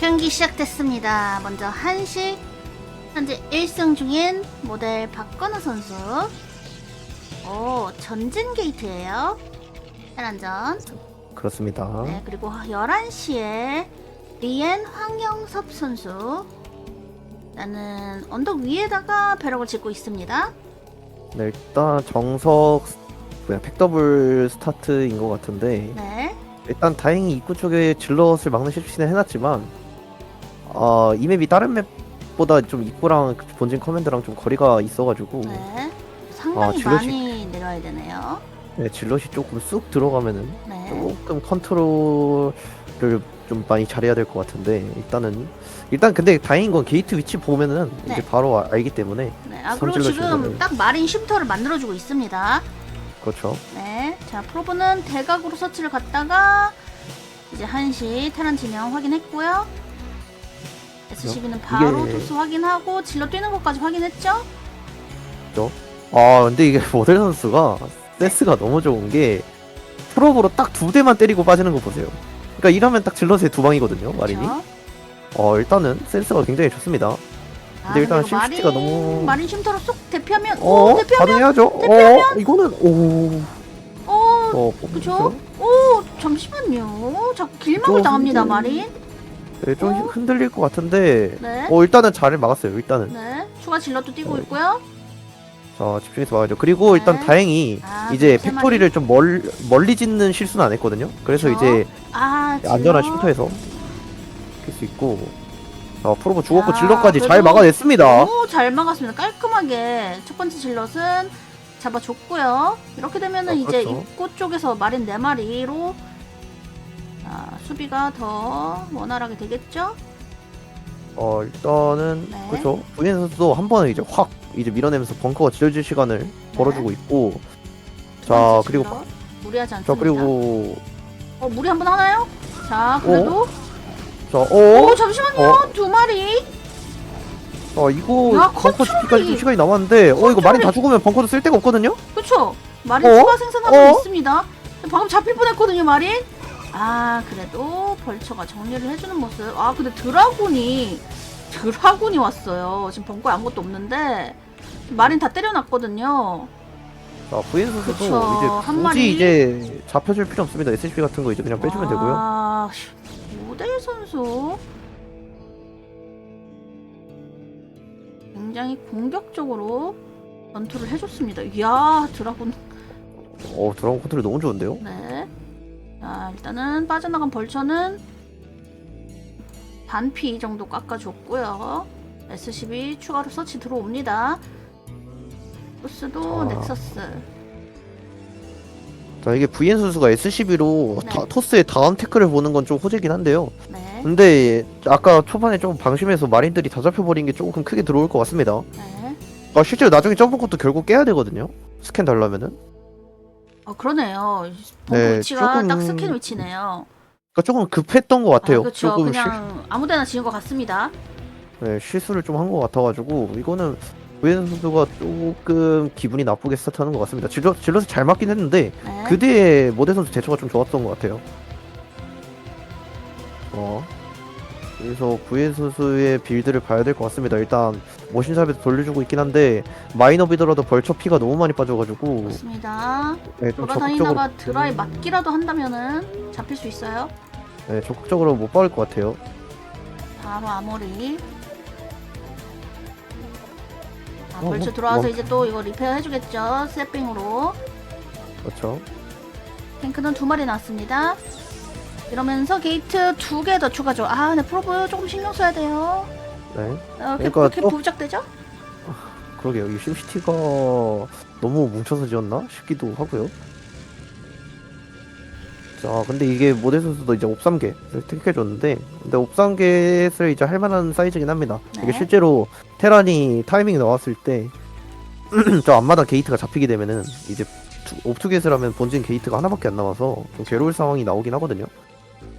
경기 시작됐습니다. 먼저 한식 현재 1승 중인 모델 박건우 선수. 오 전진 게이트예요. 테란전. 그렇습니다. 네 그리고 11시에 리엔 황영섭 선수. 나는 언덕 위에다가 벼락을 짓고 있습니다. 네, 일단 정석 뭐야 팩더블 스타트인 것 같은데 네. 일단 다행히 입구 쪽에 질럿을 막는 실시는 해놨지만 어, 이 맵이 다른 맵보다 좀 입구랑 그 본진 커맨드랑 좀 거리가 있어가지고 네. 상당히 질럿이- 많이 내려야 되네요. 네, 질럿이 조금 쑥 들어가면은 네. 조금 컨트롤을 좀 많이 잘해야 될 것 같은데 일단은 일단 근데 다행인 건 게이트 위치 보면은 네. 이제 바로 아- 알기 때문에 네. 아 그리고 성질러 지금 질럿을- 딱 마린 쉼터를 만들어주고 있습니다. 그렇죠. 네. 자, 프로브는 대각으로 서치를 갔다가 이제 한시 테란 진영 확인했고요. SCB는 바로 이게- 토스 확인하고 질러 뛰는 것까지 확인했죠? 아 근데 이게 모델 선수가 센스가 너무 좋은 게 프로브로 딱 두 대만 때리고 빠지는 거 보세요. 그러니까 이러면 딱 질럿의 두 방이거든요, 마린이. 그쵸? 어 일단은 센스가 굉장히 좋습니다. 아, 근데 일단 이거 마린, 심시티가 너무- 마린 쉼터로 쏙 대피하면 어, 오 대피하면 가능해야죠. 어, 이거는 오, 어 어, 그죠? 오 잠시만요. 자꾸 길막을 좀 당합니다 흔들- 마린. 네, 좀 어? 흔들릴 것 같은데. 네. 어 일단은 잘 막았어요. 일단은 네. 추가 질러도 뛰고 어, 있고요. 자 집중해서 막아야죠. 그리고 일단 네. 다행히 아, 이제 세 팩토리를 좀 멀, 멀리 짓는 실수는 안 했거든요. 그래서 그쵸? 이제 아 안전한. 쉼터에서 킬 수 있고. 자 프로보 죽었고 아, 질럿까지 잘 그래도 막아냈습니다. 너무 잘 막았습니다. 깔끔하게 첫 번째 질럿은 잡아줬고요. 이렇게 되면은 아, 이제 그렇죠. 입구 쪽에서 마린 네 마리로 아, 수비가 더 원활하게 되겠죠? 어 일단은 네. 그렇죠. 부인 선수도 한 번에 이제 확 이제 밀어내면서 벙커가 지어질 시간을 벌어주고 있고. 첫자 그리고. 무리하지 않습니다. 자 그리고 어, 무리 한 번 하나요? 자 그래도 자오 어. 잠시만요 어? 두 마리 아 이거 야, 벙커 컨트롤이- 짓기까지 좀 시간이 남았는데 어 이거 마린 다 죽으면 벙커도 쓸 데가 없거든요. 그쵸? 마린 어? 추가 생산하고 어? 있습니다. 방금 잡힐 뻔했거든요, 마린. 아, 그래도 벌처가 정리를 해주는 모습. 아, 근데 드라군이 드라군이 왔어요. 지금 벙커에 아무것도 없는데 마린 다 때려놨거든요. 자 부인 선수도 그쵸, 이제 한 굳이 마리. 이제 잡혀줄 필요 없습니다. SCP 같은 거 이제 그냥 빼주면 되고요. 아, 모델 선수 굉장히 공격적으로 전투를 해줬습니다. 이야, 드라군. 어 드라곤 컨트롤 너무 좋은데요. 네. 자, 일단은 빠져나간 벌처는 반피 정도 깎아줬고요. SCB 추가로 서치 들어옵니다. 토스도 아. 넥서스. 자 이게 VN 선수가 SCB로 네. 토스의 다음 태클을 보는 건 좀 호재긴 한데요. 네. 근데 아까 초반에 좀 방심해서 마린들이 다 잡혀버린 게 조금 크게 들어올 것 같습니다. 네. 아 실제로 나중에 점프 것도 결국 깨야 되거든요. 스캔 달라면은. 어, 그러네요. 벙커 네, 위치가 조금- 딱 스캔 위치네요. 그러니까 조금 급했던 것 같아요. 아, 그렇죠. 조금 그냥 아무데나 지은 것 같습니다. 실, 네, 실수를 좀 한 것 같아가지고 이거는 VN 선수가 조금 기분이 나쁘게 스타트하는 것 같습니다. 질럿 질럿이 잘 맞긴 했는데 네. 그 뒤에 모델 선수 대처가 좀 좋았던 것 같아요. 어. 그래서 VN 선수의 빌드를 봐야 될 것 같습니다. 일단 모신삽에도 돌려주고 있긴 한데 마이너 비더라도 벌처 피가 너무 많이 빠져가지고 그렇습니다. 네, 좀 적극적으로 돌아다니다가 드라이 맞기라도 한다면은 잡힐 수 있어요. 네, 적극적으로 못 박을 것 같아요. 바로 아모리. 아, 어, 벌써 뭐, 들어와서 뭐. 이제 또 이거 리페어 해주겠죠. 세핑으로. 그렇죠. 탱크는 두 마리 났습니다. 이러면서 게이트 두 개 더 추가죠. 아, 네, 프로브 조금 신경 써야 돼요. 네, 어, 그러니까 또- 부작되죠? 그러게요. 이 심시티가 너무 뭉쳐서 지었나 싶기도 하고요. 자, 근데 이게 모델 선수도 이제 옵삼개를 택해줬는데, 근데 옵삼개를 이제 할 만한 사이즈긴 합니다. 네. 이게 실제로 테란이 타이밍이 나왔을 때, 저 앞마당 게이트가 잡히게 되면은 이제 옵투겟을 본진 게이트가 하나밖에 안 나와서 좀 괴로울 상황이 나오긴 하거든요.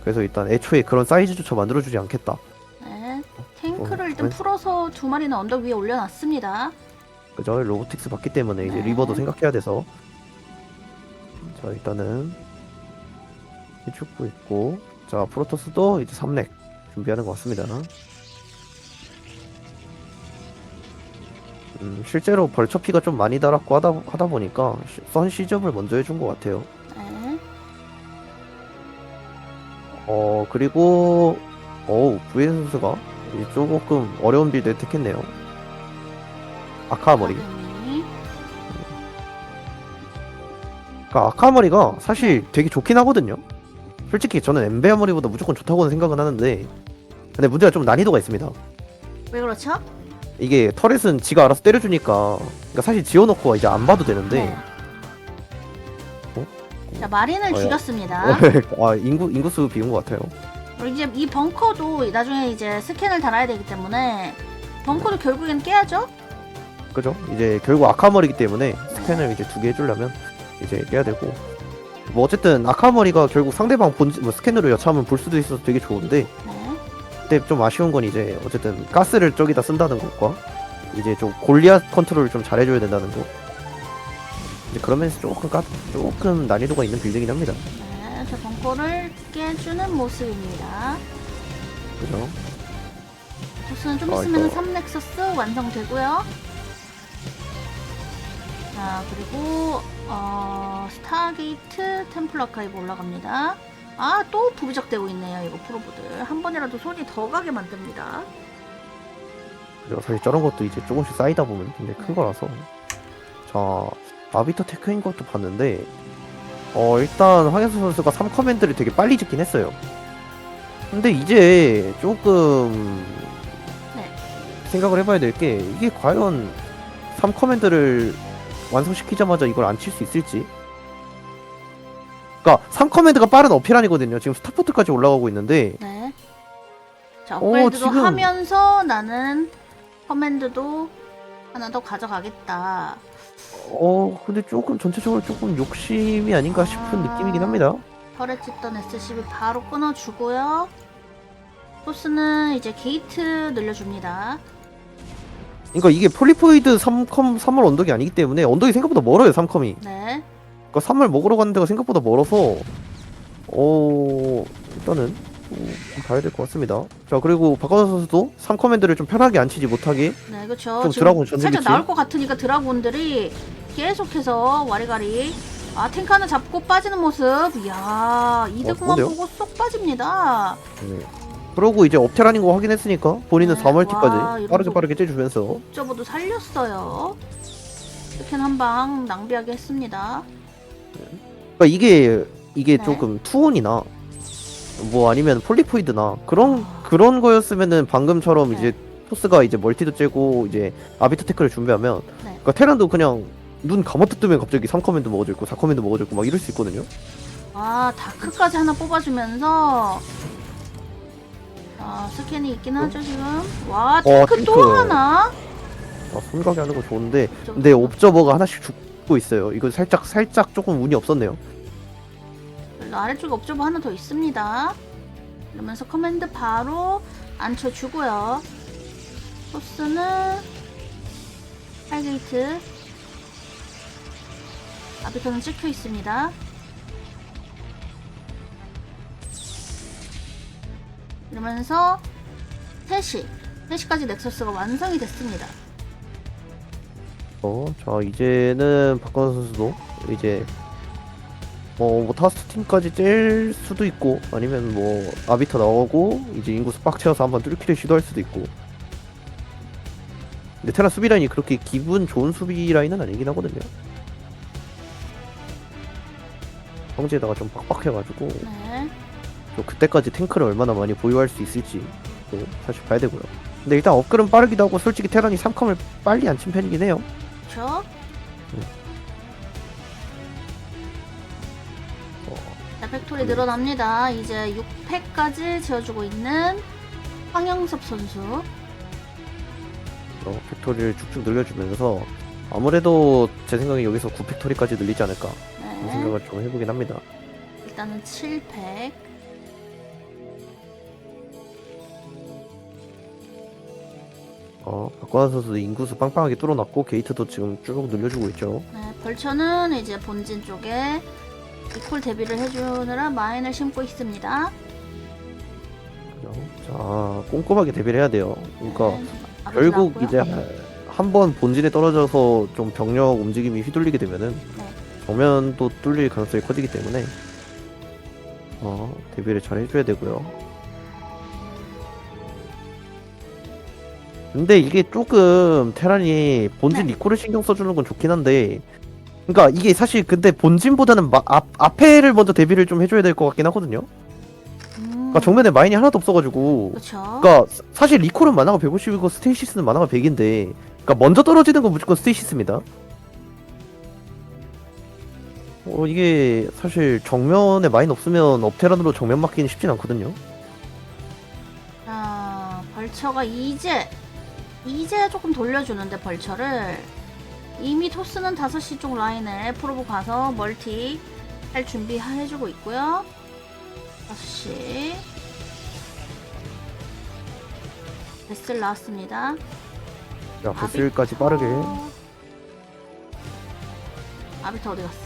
그래서 일단 애초에 그런 사이즈조차 만들어주지 않겠다. 네. 탱크를 일단 네. 풀어서 두 마리는 언덕 위에 올려놨습니다. 그죠? 로보틱스 받기 때문에 이제 네. 리버도 생각해야 돼서 자 일단은 해주고 있고 자 프로토스도 이제 3렉 준비하는 것 같습니다. 음, 실제로 벌처 피가 좀 많이 달았고 하다, 하다 보니까 시- 선 시접을 먼저 해준 것 같아요. 그리고, 어우, 부에 선수가 조금 어려운 빌드 택했네요. 아카머리. 그러니까 아카머리가 사실 되게 좋긴 하거든요. 솔직히 저는 엠베아머리보다 무조건 좋다고는 생각은 하는데, 근데 문제가 좀 난이도가 있습니다. 왜 그렇죠? 이게 터렛은 지가 알아서 때려주니까, 그러니까 사실 지어놓고 이제 안 봐도 되는데, 네. 어? 자 마린을 어, 야. 죽였습니다. 아 인구 인구수 비운 것 같아요. 그리고 이제 이 벙커도 나중에 이제 스캔을 달아야 되기 때문에 벙커도 결국엔 깨야죠. 그죠? 이제 결국 아카머리기 때문에 스캔을 이제 두 개 해주려면 이제 깨야 되고 뭐 어쨌든 아카머리가 결국 상대방 본 뭐 스캔으로 여차하면 볼 수도 있어서 되게 좋은데 네. 근데 좀 아쉬운 건 이제 어쨌든 가스를 저기다 쓴다는 것과 이제 좀 골리앗 컨트롤을 좀 잘해줘야 된다는 거 이제 그러면서 조금 까, 조금 난이도가 있는 빌딩이긴 합니다. 네, 저 벙커를 깨주는 모습입니다. 그죠? 보스는 좀 아, 있으면 이거. 3넥서스 완성되고요. 자, 그리고 어, 스타게이트 템플 아카이브 올라갑니다. 아, 또 부비적되고 있네요. 이거 프로브들. 한 번이라도 손이 더 가게 만듭니다. 그죠? 사실 저런 것도 이제 조금씩 쌓이다 보면 굉장히 큰 거라서 자 아비터 테크인 것도 봤는데 어 일단 황현수 선수가 3커맨드를 되게 빨리 짓긴 했어요 근데 이제 조금 네. 생각을 해봐야 될 게 이게 과연 3커맨드를 완성시키자마자 이걸 안 칠 수 있을지 그니까 3커맨드가 빠른 어필안이거든요 지금 스타포트까지 올라가고 있는데 네. 자, 어, 업그레이드도 지금- 하면서 나는 커맨드도 하나 더 가져가겠다. 어 근데 조금 전체적으로 조금 욕심이 아닌가 싶은 아. 느낌이긴 합니다 털에 찢던 SCB 바로 끊어주고요. 소스는 이제 게이트 늘려줍니다. 그러니까 이게 폴리포이드 3컴 3월 언덕이 아니기 때문에 언덕이 생각보다 멀어요 3컴이 네. 그러니까 3월 먹으러 가는 데가 생각보다 멀어서 어 일단은 좀 봐야 될 것 같습니다 자 그리고 박건호 선수도 3커맨드를 좀 편하게 안 치지 못하게 네, 그렇죠. 좀 지금 드라곤 전진 살짝? 나올 것 같으니까 드라곤들이 계속해서 와리가리 아 탱크 하나 잡고 빠지는 모습. 이야 이득만 어, 좋은데요? 보고 쏙 빠집니다. 네. 그러고 이제 업테란인 거 확인했으니까 본인은 네, 4멀티까지 와, 이런 빠르게 거- 빠르게 째주면서 옵저버도 살렸어요. 스캔 한방 낭비하게 했습니다. 그러니까 이게 이게 네. 조금 투혼이나 뭐 아니면 폴리포이드나 그런 아. 그런 거였으면은 방금처럼 네. 이제 토스가 이제 멀티도 째고 이제 아비터 태클을 준비하면 네. 그러니까 테란도 그냥 눈 감았다 뜨면 갑자기 3커맨드 먹어져 있고 4커맨드 먹어져 있고 막 이럴 수 있거든요. 아 다크까지 하나 뽑아주면서 아 스캔이 있긴 하죠 지금. 와 탱크 어? 탱크. 또 하나. 아, 손가게 하는 거 좋은데 좀- 근데 옵저버가 하나씩 죽고 있어요. 이거 살짝 살짝 조금 운이 없었네요. 별로 아래쪽에 옵저버 하나 더 있습니다. 이러면서 커맨드 바로 앉혀주고요. 소스는 하이게이트 아비터는 찍혀 있습니다. 이러면서 3시 3시까지 넥서스가 완성이 됐습니다. 어, 자 이제는 박건호 선수도 이제 어 뭐 타스트 팀까지 찔 수도 있고 아니면 뭐 아비터 나오고 이제 인구수 빡 채워서 한번 뚫기를 시도할 수도 있고. 근데 테라 수비 라인이 그렇게 기분 좋은 수비 라인은 아니긴 하거든요. 성지에다가 좀 빡빡해가지고 네. 또 그때까지 탱크를 얼마나 많이 보유할 수 있을지 또 사실 봐야 되고요. 근데 일단 업글은 빠르기도 하고 솔직히 테란이 3컴을 빨리 안 친 편이긴 해요. 그렇죠? 자, 팩토리 늘어납니다. 이제 6팩까지 지어주고 있는 황영섭 선수. 어, 팩토리를 쭉쭉 늘려주면서 아무래도 제 생각에 여기서 9팩토리까지 늘리지 않을까 그런 네. 생각을 좀 해보긴 합니다. 일단은 7팩. 어, 박관환 선수도 인구수 빵빵하게 뚫어놨고 게이트도 지금 쭉 늘려주고 있죠. 네, 벌처는 이제 본진 쪽에 이콜 대비를 해주느라 마인을 심고 있습니다. 자, 아 꼼꼼하게 대비를 해야 돼요. 그러니까 네, 결국 나왔고요. 이제 한 번 본진에 떨어져서 좀 병력 움직임이 휘둘리게 되면은 네. 정면도 뚫릴 가능성이 커지기 때문에 어 대비를 잘 해줘야 되고요. 근데 이게 조금 테란이 본진 네. 리콜을 신경 써주는 건 좋긴 한데 그러니까 이게 사실 근데 본진보다는 마, 앞, 앞에를 먼저 대비를 좀 해줘야 될 것 같긴 하거든요. 음, 그러니까 정면에 마인이 하나도 없어가지고 그렇죠. 그러니까 사- 사실 리콜은 만화가 150이고 스테이시스는 만화가 100인데 그러니까 먼저 떨어지는 건 무조건 스테이시스입니다. 어 이게 사실 정면에 마인 없으면 업테란으로 정면 막기는 쉽진 않거든요. 자, 벌처가 이제 이제 조금 돌려주는데 벌처를 이미 토스는 5시 쪽 라인에 프로브 가서 멀티 할 준비 해주고 있고요. 5시 베슬 나왔습니다. 자 베슬까지 빠르게 아비터 어디 갔어?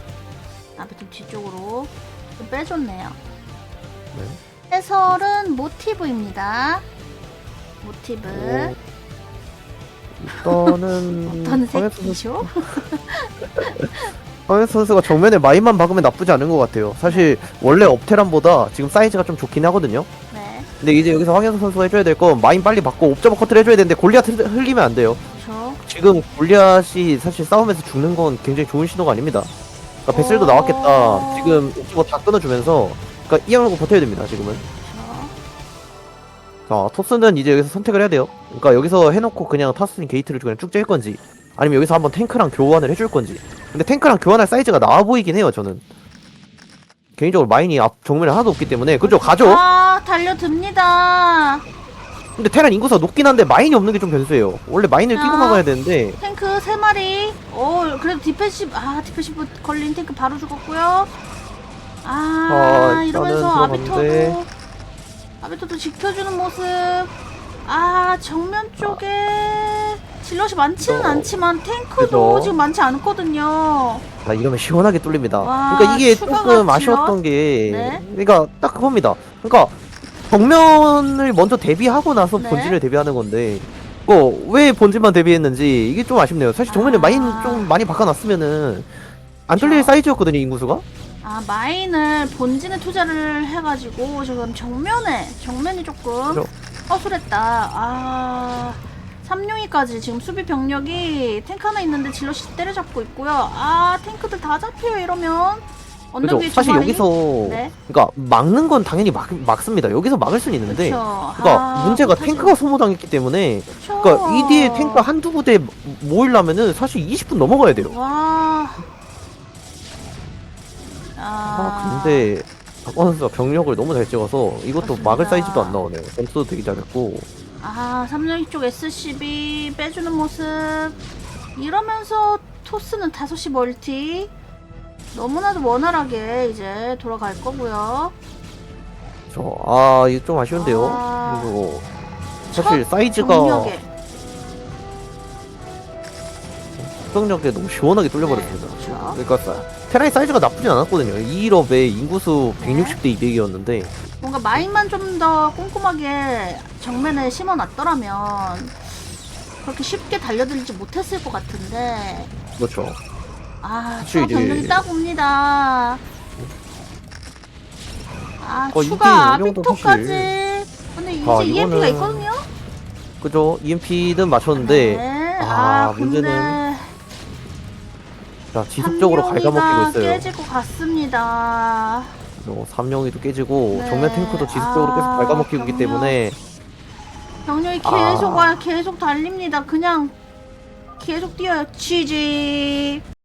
아비터 뒤쪽으로 좀 빼줬네요. 네. 해설은 모티브입니다. 모티브. 오, 일단은 어떤 황현 선수, 새끼죠? 황현 선수가 정면에 마인만 박으면 나쁘지 않은 것 같아요. 사실 원래 업테란보다 지금 사이즈가 좀 좋긴 하거든요. 네, 근데 이제 여기서 황현 선수가 해줘야 될 건 마인 빨리 받고 옵저버 커트를 해줘야 되는데 골리앗 흘- 흘리면 안 돼요. 그렇죠. 지금 골리앗이 사실 싸움에서 죽는 건 굉장히 좋은 신호가 아닙니다. 그러니까 베슬도 어. 나왔겠다. 지금 옵저버 다 끊어주면서 그러니까 이양하고 버텨야 됩니다. 지금은. 자 토스는 이제 여기서 선택을 해야 돼요. 그러니까 여기서 해놓고 그냥 타스틴 게이트를 그냥 쭉짤 건지 아니면 여기서 한번 탱크랑 교환을 해줄 건지. 근데 탱크랑 교환할 사이즈가 나와 보이긴 해요. 저는. 개인적으로 마인이 앞 정면에 하나도 없기 때문에 그죠 가죠. 아, 달려듭니다. 근데 테란 인구수가 높긴 한데 마인이 없는 게 좀 변수예요. 원래 마인을 끼고 아. 막아야 되는데 탱크 3마리. 오, 그래도 디펜시브, 아, 디펜시브 걸린 탱크 바로 죽었고요. 아, 아, 일단은 이러면서 들어갔는데. 아비터도, 아비터도 지켜주는 모습. 아, 정면 쪽에 질럿이 많지는 그죠. 않지만 탱크도 그죠. 지금 많지 않거든요. 나 이러면 시원하게 뚫립니다. 와, 그러니까 이게 추가가 조금 지요? 아쉬웠던 게, 네. 그러니까 딱 그겁니다. 그러니까 정면을 먼저 대비하고 나서 네. 본진을 대비하는 건데, 그거 왜 본진만 대비했는지 이게 좀 아쉽네요. 사실 정면에 아. 마인 좀 많이 바꿔놨으면은 안 뚫릴. 사이즈였거든요 인구수가. 아 마인을 본진에 투자를 해가지고 지금 정면에 정면이 조금 그죠. 허술했다. 아 삼룡이까지 지금 수비 병력이 탱크 하나 있는데 질럿이 때려잡고 있고요. 아 탱크들 다 잡혀요 이러면 언덕 그죠. 위에 두 사실 마리? 여기서 네. 그러니까 막는 건 당연히 막 막습니다. 여기서 막을 수는 있는데, 그쵸. 그러니까 아, 문제가 못하죠. 탱크가 소모당했기 때문에, 그쵸. 그러니까 이 뒤에 탱크 한두 부대 모이려면은 사실 20분 넘어가야 돼요. 와. 아, 아 근데 박원 선수가 병력을 너무 잘 찍어서 이것도 맞습니다. 막을 사이즈도 안 나오네요. 점수도 되게 잘했고 아, 삼룡이 쪽 SCB 빼주는 모습. 이러면서 토스는 5시 멀티. 너무나도 원활하게 이제 돌아갈 거고요. 저 아 이거 좀 아쉬운데요. 아. 그리고 사실 첫 사이즈가 정력에. 수정력에 너무 시원하게 뚫려버렸습니다. 네, 그렇죠. 그러니까 사- 테라의 사이즈가 나쁘진 않았거든요. 2일업에 인구수 네. 160대 200이었는데 뭔가 마인만 좀 더 꼼꼼하게 정면에 심어놨더라면 그렇게 쉽게 달려들지 못했을 것 같은데 그렇죠. 아 추가 이제- 병력이 딱 옵니다 아 어, 추가 아비토까지 근데 이제 아, EMP가 이거는 있거든요 그죠. EMP는 맞췄는데 네. 아, 아, 근데 문제는 자 지속적으로 삼룡이가 갉아먹히고 있어요. 깨질 것 같습니다 어, 삼룡이도 깨지고 네. 정면 탱크도 지속적으로 계속 아, 갉아먹히고 있기. 때문에 병력이 아. 계속 와요 계속 달립니다 그냥 계속 뛰어요 GG